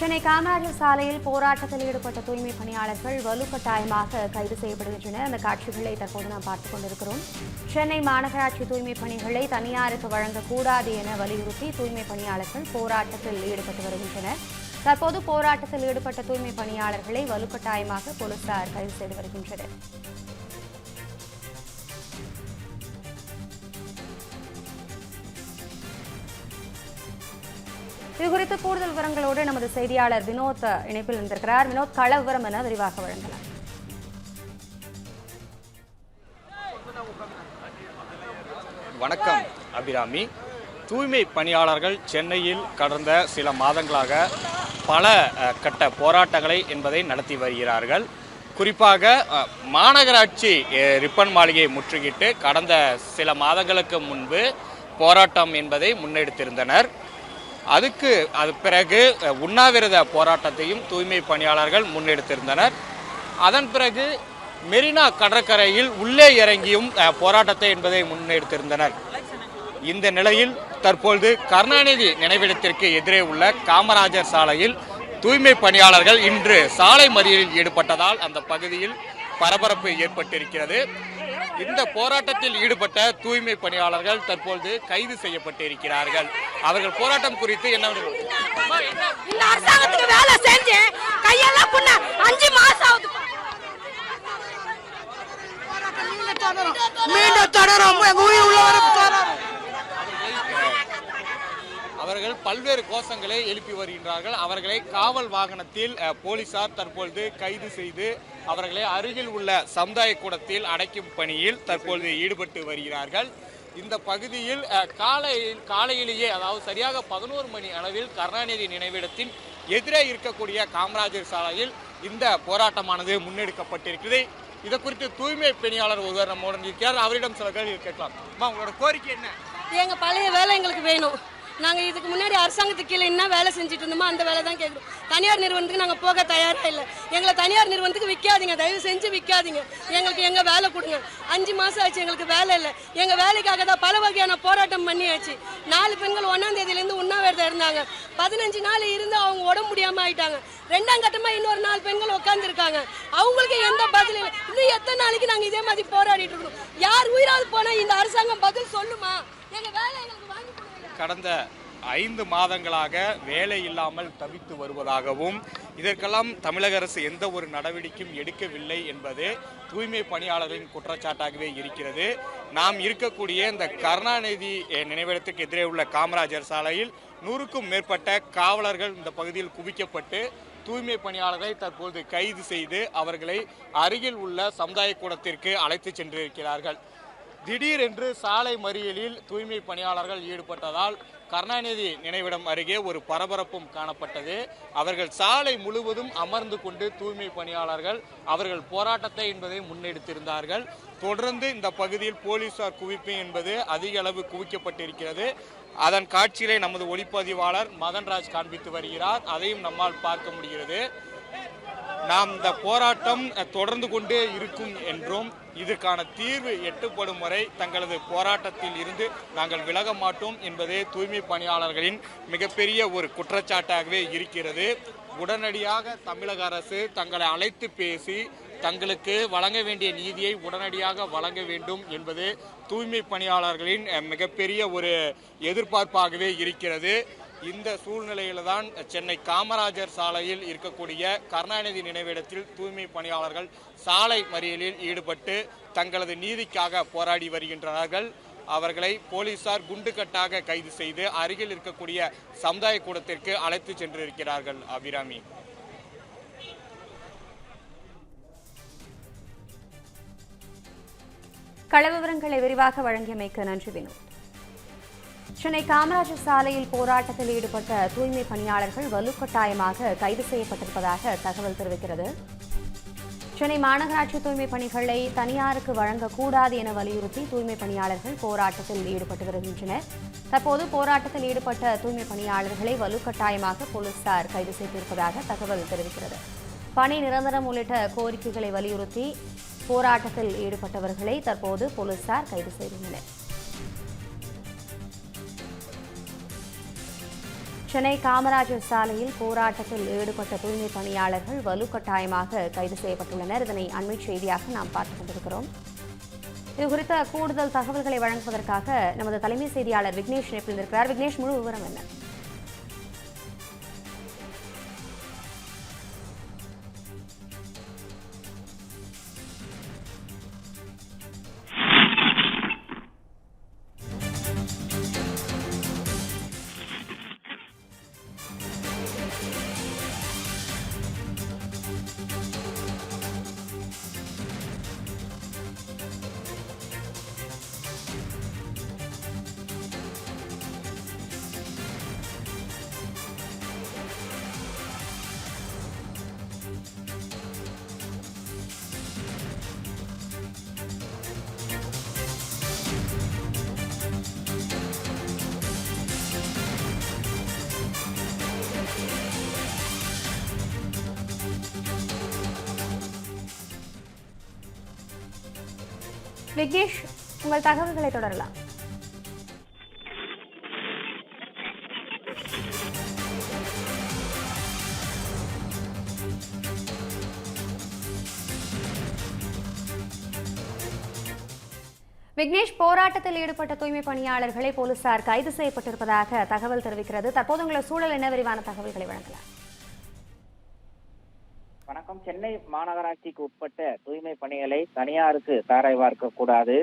சென்னை காமராஜர் சாலையில் போராட்டத்தில் ஈடுபட்ட தூய்மை பணியாளர்கள் வலுக்கட்டாயமாக கைது செய்யப்படுகின்றனர். அந்த காட்சிகளை தற்போது நாம் பார்த்துக் கொண்டிருக்கிறோம். சென்னை மாநகராட்சி தூய்மை பணிகளை தனியாருக்கு வழங்கக்கூடாது என வலியுறுத்தி தூய்மை பணியாளர்கள் போராட்டத்தில் ஈடுபட்டு வருகின்றனர். தற்போது போராட்டத்தில் ஈடுபட்ட தூய்மை பணியாளர்களை வலுக்கட்டாயமாக போலீசார் கைது செய்து வருகின்றனர். இது குறித்து கூடுதல் விவரங்களோடு நமது செய்தியாளர் வினோத் இணைப்பில் இருந்திருக்கிறார். வினோத் கள விவரம் என விரிவாக வழங்கலாம். வணக்கம் அபிராமி. தூய்மை பணியாளர்கள் சென்னையில் கடந்த சில மாதங்களாக பல கட்ட போராட்டங்களை என்பதை நடத்தி வருகிறார்கள். குறிப்பாக மாநகராட்சி ரிப்பன் மாளிகையை முற்றுகிட்டு கடந்த சில மாதங்களுக்கு முன்பு போராட்டம் என்பதை முன்னெடுத்திருந்தனர். அதுக்கு அது பிறகு உண்ணாவிரத போராட்டத்தையும் தூய்மை பணியாளர்கள் முன்னெடுத்திருந்தனர். அதன் பிறகு மெரினா கடற்கரையில் உள்ளே இறங்கியும் போராட்டத்தை என்பதை முன்னெடுத்திருந்தனர். இந்த நிலையில் தற்பொழுது கருணாநிதி நினைவிடத்திற்கு எதிரே உள்ள காமராஜர் சாலையில் தூய்மை பணியாளர்கள் இன்று சாலை மறியலில் ஈடுபட்டதால் அந்த பகுதியில் பரபரப்பு ஏற்பட்டிருக்கிறது. இந்த போராட்டத்தில் ஈடுபட்ட தூய்மை பணியாளர்கள் தற்பொழுது கைது செய்யப்பட்டிருக்கிறார்கள். அவர்கள் போராட்டம் குறித்து என்ன இந்த அரசாங்கத்துக்கு வேலை செஞ்சு கையெல்லாம் புண்ண அஞ்சு மாசம் ஆகுது. மீண்டும் தொடரும். எங்க உயிர் உள்ளவரை தொடரும். அவர்கள் பல்வேறு கோஷங்களை எழுப்பி வருகின்றார்கள். அவர்களை காவல் வாகனத்தில் போலீசார் தற்பொழுது கைது செய்து அவர்களை அருகில் உள்ள சமுதாய கூடத்தில் அடைக்கும் பணியில் தற்பொழுது ஈடுபட்டு வருகிறார்கள். இந்த பகுதியில் காலையில் காலையிலேயே அதாவது சரியாக பதினோரு மணி அளவில் கருணாநிதி நினைவிடத்தின் எதிரே இருக்கக்கூடிய காமராஜர் சாலையில் இந்த போராட்டமானது முன்னெடுக்கப்பட்டிருக்கிறது. இது குறித்து தூய்மை பணியாளர் ஒருவர் நம்முடன் இருக்கிறார் அவரிடம் சில கேள்வி கேட்கலாம். அம்மா, உங்களோட கோரிக்கை என்ன? எங்க பழைய வேலை எங்களுக்கு வேணும். நாங்கள் இதுக்கு முன்னாடி அரசாங்கத்துக்கு கீழே என்ன வேலை செஞ்சுட்டு இருந்தோமோ அந்த வேலை தான் கேட்குறோம் தனியார் நிறுவனத்துக்கு நாங்கள் போக தயாராக இல்லை. எங்களை தனியார் நிறுவனத்துக்கு விற்காதீங்க தயவு செஞ்சு விற்காதீங்க எங்களுக்கு எங்கள் வேலை கொடுங்க. அஞ்சு மாதம் ஆச்சு எங்களுக்கு வேலை இல்லை. எங்கள் வேலைக்காக தான் பல வகையான போராட்டம் பண்ணியாச்சு. நாலு பெண்கள் ஒன்றாம் தேதியிலேருந்து உண்ணாவிரதம் இருந்தாங்க. பதினஞ்சு நாள் இருந்து அவங்க உடம்பு முடியாமல் ஆயிட்டாங்க. ரெண்டாம் கட்டமாக இன்னொரு நாலு பெண்கள் உட்காந்துருக்காங்க அவங்களுக்கு எந்த பதில் இல்லை. இன்னும் எத்தனை நாளைக்கு நாங்கள் இதே மாதிரி போராடிட்டு இருக்கோம்? யார் உயிராது போனால் இந்த அரசாங்கம் பதில் சொல்லுமா? எங்கள் வேலை எங்களுக்கு கடந்த ஐந்து மாதங்களாக வேலை இல்லாமல் தவித்து வருவதாகவும் இதற்கெல்லாம் தமிழக அரசு எந்த ஒரு நடவடிக்கையும் எடுக்கவில்லை என்பது தூய்மை பணியாளர்களின் குற்றச்சாட்டாகவே இருக்கிறது. நாம் இருக்கக்கூடிய இந்த கருணாநிதி நினைவிடத்துக்கு எதிரே உள்ள காமராஜர் சாலையில் நூறுக்கும் மேற்பட்ட காவலர்கள் இந்த பகுதியில் குவிக்கப்பட்டு தூய்மை பணியாளர்களை தற்போது கைது செய்து அவர்களை அருகில் உள்ள சமுதாய கூடத்திற்கு அழைத்து சென்றிருக்கிறார்கள். திடீரென்று சாலை மறியலில் தூய்மை பணியாளர்கள் ஈடுபட்டதால் கருணாநிதி நினைவிடம் அருகே ஒரு பரபரப்பும் காணப்பட்டது. அவர்கள் சாலை முழுவதும் அமர்ந்து கொண்டு தூய்மை பணியாளர்கள் அவர்கள் போராட்டத்தை என்பதை முன்னெடுத்திருந்தார்கள். தொடர்ந்து இந்த பகுதியில் போலீசார் குவிப்பு என்பது அதிக அளவு குவிக்கப்பட்டிருக்கிறது. அதன் காட்சிகளை நமது ஒளிப்பதிவாளர் மதன்ராஜ் காண்பித்து வருகிறார். அதையும் நம்மால் பார்க்க முடிகிறது. நாம் இந்த போராட்டம் தொடர்ந்து கொண்டே இருக்கும் என்றும் இதற்கான தீர்வு எட்டப்படும் வரை தங்களது போராட்டத்தில் இருந்து நாங்கள் விலக மாட்டோம் என்பதே தூய்மை பணியாளர்களின் மிகப்பெரிய ஒரு குற்றச்சாட்டாகவே இருக்கிறது. உடனடியாக தமிழக அரசு தங்களை அழைத்து பேசி தங்களுக்கு வழங்க வேண்டிய நீதியை உடனடியாக வழங்க வேண்டும் என்பது தூய்மை பணியாளர்களின் மிகப்பெரிய ஒரு எதிர்பார்ப்பாகவே இருக்கிறது. இந்த சூழ்நிலையில தான் சென்னை காமராஜர் சாலையில் இருக்கக்கூடிய கருணாநிதி நினைவிடத்தில் தூய்மை பணியாளர்கள் சாலை மறியலில் ஈடுபட்டு தங்களது நீதிக்காக போராடி வருகின்றார்கள். அவர்களை போலீசார் குண்டுகட்டாக கைது செய்து அருகில் இருக்கக்கூடிய சமுதாய கூடத்திற்கு அழைத்து சென்றிருக்கிறார்கள். அபிராமி. கள விவரங்களை விரிவாக வழங்கியமைக்கு நன்றி வினோத். சென்னை காமராஜர் சாலையில் போராட்டத்தில் ஈடுபட்ட தூய்மை பணியாளர்கள் வலுக்கட்டாயமாக கைது செய்யப்பட்டிருப்பதாக தகவல் தெரிவிக்கிறது. சென்னை மாநகராட்சி தூய்மை பணிகளை தனியாருக்கு வழங்கக்கூடாது என வலியுறுத்தி தூய்மை பணியாளர்கள் போராட்டத்தில் ஈடுபட்டு வருகின்றனர். தற்போது போராட்டத்தில் ஈடுபட்ட தூய்மை பணியாளர்களை வலுக்கட்டாயமாக போலீசார் கைது செய்திருப்பதாக தகவல் தெரிவிக்கிறது. பணி நிரந்தரம் உள்ளிட்ட கோரிக்கைகளை வலியுறுத்தி போராட்டத்தில் ஈடுபட்டவர்களை தற்போது போலீசார் கைது செய்துள்ளனர். சென்னை காமராஜர் சாலையில் போராட்டத்தில் ஈடுபட்ட தூய்மை பணியாளர்கள் வலுக்கட்டாயமாக கைது செய்யப்பட்டுள்ளனர். இதனை அண்மை செய்தியாக நாம் பார்த்துக் கொண்டிருக்கிறோம். இதுகுறித்த கூடுதல் தகவல்களை வழங்குவதற்காக நமது தலைமை செய்தியாளர் விக்னேஷ் இணைப்பில் இருக்கிறார். விக்னேஷ் முழு விவரம் என்ன? விக்னேஷ் உங்கள் தகவல்களை தொடரலாம். விக்னேஷ் போராட்டத்தில் ஈடுபட்ட தூய்மை பணியாளர்களை போலீசார் கைது செய்யப்பட்டிருப்பதாக தகவல் தெரிவிக்கிறது. தற்போது உள்ள சூழல் என்ன? விரிவான தகவல்களை வழங்கலாம். வணக்கம். சென்னை மாநகராட்சிக்கு உட்பட்ட தூய்மை பணிகளை தனியாருக்கு தாரை பார்க்க கூடாது.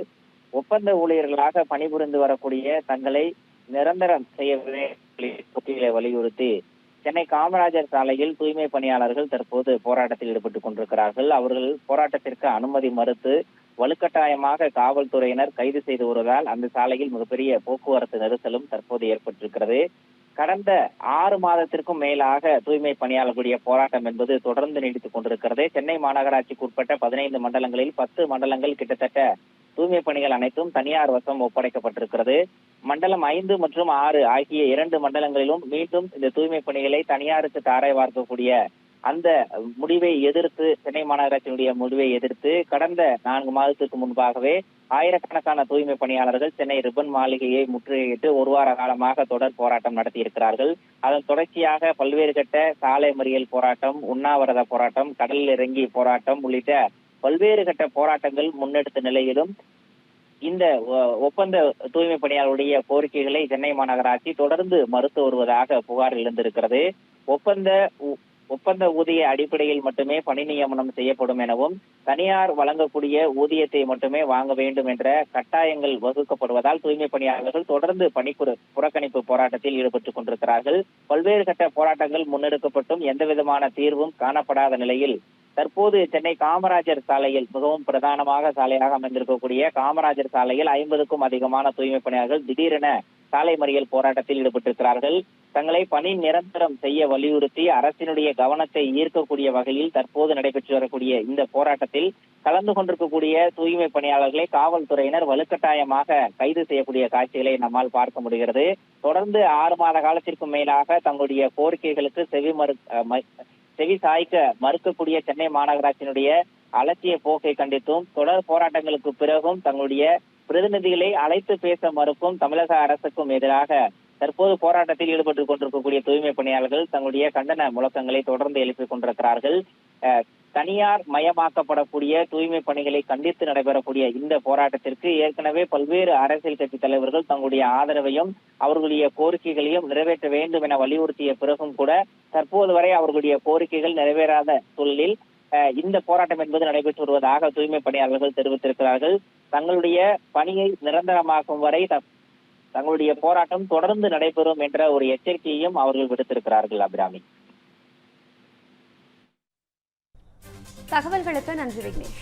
ஒப்பந்த ஊழியர்களாக பணிபுரிந்து வரக்கூடிய தங்களை நிரந்தரம் செய்ய வலியுறுத்தி சென்னை காமராஜர் சாலையில் தூய்மை பணியாளர்கள் தற்போது போராட்டத்தில் ஈடுபட்டுக் கொண்டிருக்கிறார்கள். அவர்கள் போராட்டத்திற்கு அனுமதி மறுத்து வலுக்கட்டாயமாக காவல்துறையினர் கைது செய்து வருவதால் அந்த சாலையில் மிகப்பெரிய போக்குவரத்து நெரிசலும் தற்போது ஏற்பட்டிருக்கிறது. கடந்த ஆறு மாதத்திற்கும் மேலாக தூய்மை பணியாளர்களுடைய போராட்டம் என்பது தொடர்ந்து நீடித்துக் கொண்டிருக்கிறது. சென்னை மாநகராட்சிக்கு உட்பட்ட பதினைந்து மண்டலங்களில் பத்து மண்டலங்கள் கிட்டத்தட்ட தூய்மை பணிகள் அனைத்தும் தனியார் வசம் ஒப்படைக்கப்பட்டிருக்கிறது. மண்டலம் ஐந்து மற்றும் ஆறு ஆகிய இரண்டு மண்டலங்களிலும் மீண்டும் இந்த தூய்மை பணிகளை தனியாருக்கு தாரை வார்க்கக்கூடிய அந்த முடிவை எதிர்த்து சென்னை மாநகராட்சியினுடைய முடிவை எதிர்த்து கடந்த நான்கு மாதத்திற்கு முன்பாகவே ஆயிரக்கணக்கான தூய்மை பணியாளர்கள் சென்னை ரிப்பன் மாளிகையை முற்றுகையிட்டு ஒரு வார காலமாக தொடர் போராட்டம் நடத்தியிருக்கிறார்கள். அதன் தொடர்ச்சியாக பல்வேறு கட்ட சாலை மறியல் போராட்டம் உண்ணாவிரத போராட்டம் கடலில் இறங்கி போராட்டம் உள்ளிட்ட பல்வேறு கட்ட போராட்டங்கள் முன்னெடுத்த நிலையிலும் இந்த ஒ- ஒப்பந்த தூய்மை பணியாளருடைய கோரிக்கைகளை சென்னை மாநகராட்சி தொடர்ந்து மறுத்து வருவதாக புகார் எழுந்திருக்கிறது. ஒப்பந்த ஒப்பந்த ஊதிய அடிப்படையில் மட்டுமே பணி நியமனம் செய்யப்படும் எனவும் தனியார் வழங்கக்கூடிய ஊதியத்தை மட்டுமே வாங்க வேண்டும் என்ற கட்டாயங்கள் வகுக்கப்படுவதால் தூய்மை பணியாளர்கள் தொடர்ந்து பணி புறக்கணிப்பு போராட்டத்தில் ஈடுபட்டுக் கொண்டிருக்கிறார்கள். பல்வேறு கட்ட போராட்டங்கள் முன்னெடுக்கப்பட்டும் எந்தவிதமான தீர்வும் காணப்படாத நிலையில் தற்போது சென்னை காமராஜர் சாலையில் மிகவும் பிரதானமாக சாலையாக அமைந்திருக்கக்கூடிய காமராஜர் சாலையில் ஐம்பதுக்கும் அதிகமான தூய்மை பணியாளர்கள் திடீரென சாலை மறியல் போராட்டத்தில் ஈடுபட்டிருக்கிறார்கள். தங்களை பணி நிரந்தரம் செய்ய வலியுறுத்தி அரசினுடைய கவனத்தை ஈர்க்கக்கூடிய வகையில் தற்போது நடைபெற்று வரக்கூடிய இந்த போராட்டத்தில் கலந்து கொண்டிருக்கக்கூடிய தூய்மை பணியாளர்களை காவல்துறையினர் வலுக்கட்டாயமாக கைது செய்யக்கூடிய காட்சிகளை நம்மால் பார்க்க முடிகிறது. தொடர்ந்து ஆறு மாத காலத்திற்கும் மேலாக தங்களுடைய கோரிக்கைகளுக்கு செவி மறு அஹ் செவி சாய்க்க மறுக்கக்கூடிய சென்னை மாநகராட்சியினுடைய அலட்சிய போக்கை கண்டித்தும் தொடர் போராட்டங்களுக்கு பிறகும் தங்களுடைய பிரதிநிதிகளை அழைத்து பேச மறுக்கும் தமிழக அரசுக்கும் எதிராக தற்போது போராட்டத்தில் ஈடுபட்டுக் கொண்டிருக்கக்கூடிய தூய்மை பணியாளர்கள் தங்களுடைய கண்டன முழக்கங்களை தொடர்ந்து எழுப்பிக் கொண்டிருக்கிறார்கள். தனியார் மயமாக்கப்படக்கூடிய தூய்மை பணிகளை கண்டித்து நடைபெறக்கூடிய இந்த போராட்டத்திற்கு ஏற்கனவே பல்வேறு அரசியல் கட்சி தலைவர்கள் தங்களுடைய ஆதரவையும் அவர்களுடைய கோரிக்கைகளையும் நிறைவேற்ற வேண்டும் என வலியுறுத்திய பிறகும் கூட தற்போது வரை அவர்களுடைய கோரிக்கைகள் நிறைவேறாத சூழலில் அஹ், இந்த போராட்டம் என்பது நடைபெற்று வருவதாக தூய்மை பணியாளர்கள் தெரிவித்திருக்கிறார்கள். தங்களுடைய பணியை நிரந்தரமாக்கும் வரை தங்களுடைய போராட்டம் தொடர்ந்து நடைபெறும் என்ற ஒரு எச்சரிக்கையையும் அவர்கள் விடுத்திருக்கிறார்கள் அபிராமி. தகவல்களுக்கு நன்றி விக்னேஷ்.